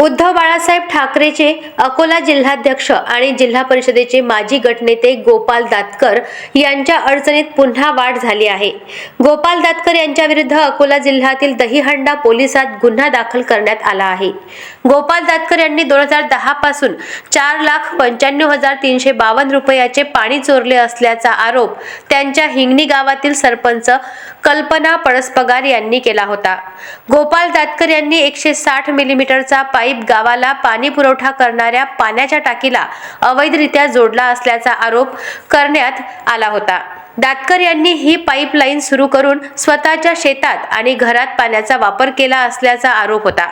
उद्धव बाळासाहेब ठाकरेचे अकोला जिल्हाध्यक्ष आणि जिल्हा परिषदेचे माजी गटनेते गोपाल दातकर यांच्या अडचणीत पुन्हा वाढ झाली आहे. गोपाल दातकर यांच्या विरुद्ध अकोला जिल्ह्यातील दहीहंडा पोलिसात गुन्हा दाखल करण्यात आला आहे. गोपाल दातकर यांनी दोन हजार दहा पासून चार लाख पंच्याण्णव हजार तीनशे बावन्न रुपयाचे पाणी चोरले असल्याचा आरोप त्यांच्या हिंगणी गावातील सरपंच कल्पना पळसपगार यांनी केला होता. गोपाल दातकर यांनी एकशे साठ मिलीमीटरचा पाईप गावाला पाणी पुरवठा करणाऱ्या पाण्याच्या टाकीला अवैधरित्या जोडला असल्याचा आरोप करण्यात आला होता. दातकर यांनी ही पाईपलाईन सुरू करून स्वतःच्या शेतात आणि घरात पाण्याचा वापर केला असल्याचा आरोप होता.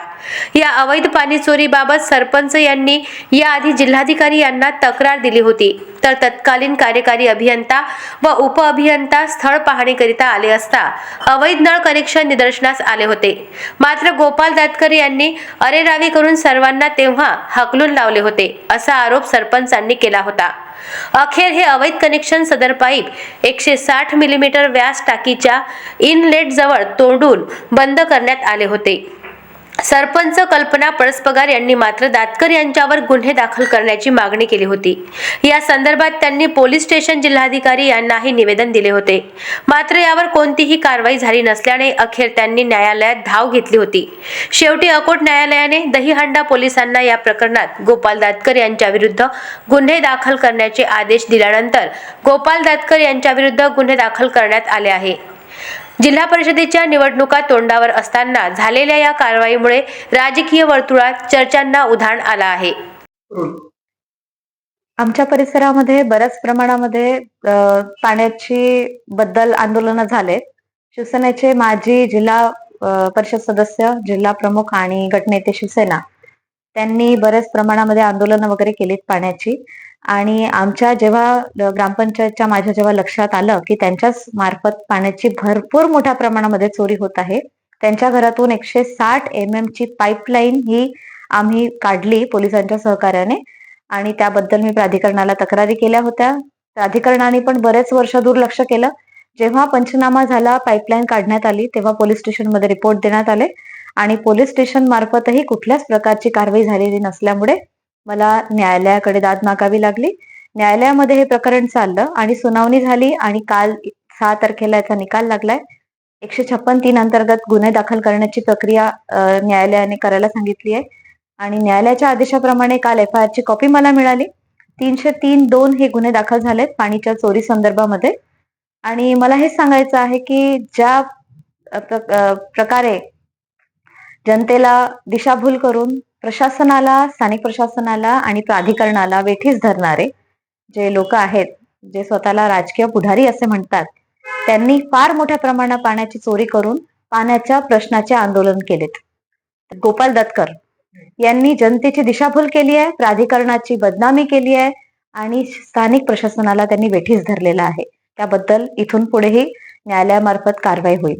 या अवैध पाणी चोरीबाबत सरपंच यांनी याआधी जिल्हाधिकारी यांना तक्रार दिली होती. तर तत्कालीन कार्यकारी अभियंता व उपअभियंता स्थळ पाहणीकरिता आले असता अवैध नळ कनेक्शन निदर्शनास आले होते. मात्र गोपाल दातकर यांनी अरेरावी करून सर्वांना तेव्हा हकलून लावले होते असा आरोप सरपंचांनी केला होता. अखेर हे अवैध कनेक्शन सदर पाईप एकशे साठ मिलीमीटर व्यास टाकीच्या इनलेट जवळ तोडून बंद करण्यात आले होते. सरपंच कल्पना पळसपगार यांनी मात्र दातकर यांच्यावर गुन्हे दाखल करण्याची मागणी केली होती. या संदर्भात त्यांनी पोलीस स्टेशन जिल्हाधिकारी यांनाही निवेदन दिले होते. मात्र यावर कोणतीही कारवाई झाली नसल्याने अखेर त्यांनी न्यायालयात धाव घेतली होती. शेवटी अकोट न्यायालयाने दहीहंडा पोलिसांना या प्रकरणात गोपाल दातकर यांच्या विरुद्ध गुन्हे दाखल करण्याचे आदेश दिल्यानंतर गोपाल दातकर यांच्या विरुद्ध गुन्हे दाखल करण्यात आले आहे. जिल्हा परिषदेच्या निवडणुका तोंडावर असताना झालेल्या या कारवाईमुळे राजकीय वर्तुळात चर्चांना उधाण आलं आहे. आमच्या परिसरामध्ये बऱ्याच प्रमाणामध्ये पाण्याची बद्दल आंदोलन झालेत. शिवसेनेचे माजी जिल्हा परिषद सदस्य जिल्हा प्रमुख आणि गटनेते शिवसेना त्यांनी बऱ्याच प्रमाणामध्ये आंदोलन वगैरे केलीत पाण्याची. आणि आमच्या जेव्हा ग्रामपंचायतच्या माझ्या जेव्हा लक्षात आलं की त्यांच्याच मार्फत पाण्याची भरपूर मोठ्या प्रमाणामध्ये चोरी होत आहे त्यांच्या घरातून एकशे साठ एम एम ची पाईपलाईन ही आम्ही काढली पोलिसांच्या सहकार्याने आणि त्याबद्दल मी प्राधिकरणाला तक्रारी केल्या होत्या. प्राधिकरणाने पण बरेच वर्ष दुर्लक्ष केलं. जेव्हा पंचनामा झाला पाईपलाईन काढण्यात आली तेव्हा पोलीस स्टेशनमध्ये रिपोर्ट देण्यात आले आणि पोलीस स्टेशन मार्फतही कुठल्याच प्रकारची कारवाई झालेली नसल्यामुळे मला न्यायालयाकडे दाद मागावी लागली. न्यायालयामध्ये हे प्रकरण चाललं आणि सुनावणी झाली आणि काल सहा तारखेला याचा निकाल लागलाय. एकशे छप्पन तीन अंतर्गत गुन्हे दाखल करण्याची प्रक्रिया न्यायालयाने करायला सांगितली आहे. आणि न्यायालयाच्या आदेशाप्रमाणे काल एफ आय ची कॉपी मला मिळाली. तीनशे तीन दोन हे गुन्हे दाखल झालेत पाणीच्या चोरी संदर्भामध्ये. आणि मला हेच सांगायचं आहे की ज्या प्रकारे जनतेला दिशाभूल करून प्रशासनाला स्थानिक प्रशासनाला आणि प्राधिकरणाला वेठीस धरणारे जे लोक आहेत जे स्वतःला राजकीय पुढारी असे म्हणतात त्यांनी फार मोठ्या प्रमाणात पाण्याची चोरी करून पाण्याच्या प्रश्नाचे आंदोलन केलेत. गोपाल दत्कर यांनी जनतेची दिशाभूल केली आहे प्राधिकरणाची बदनामी केली आहे आणि स्थानिक प्रशासनाला त्यांनी वेठीस धरलेला आहे. त्याबद्दल इथून पुढेही न्यायालयामार्फत कारवाई होईल.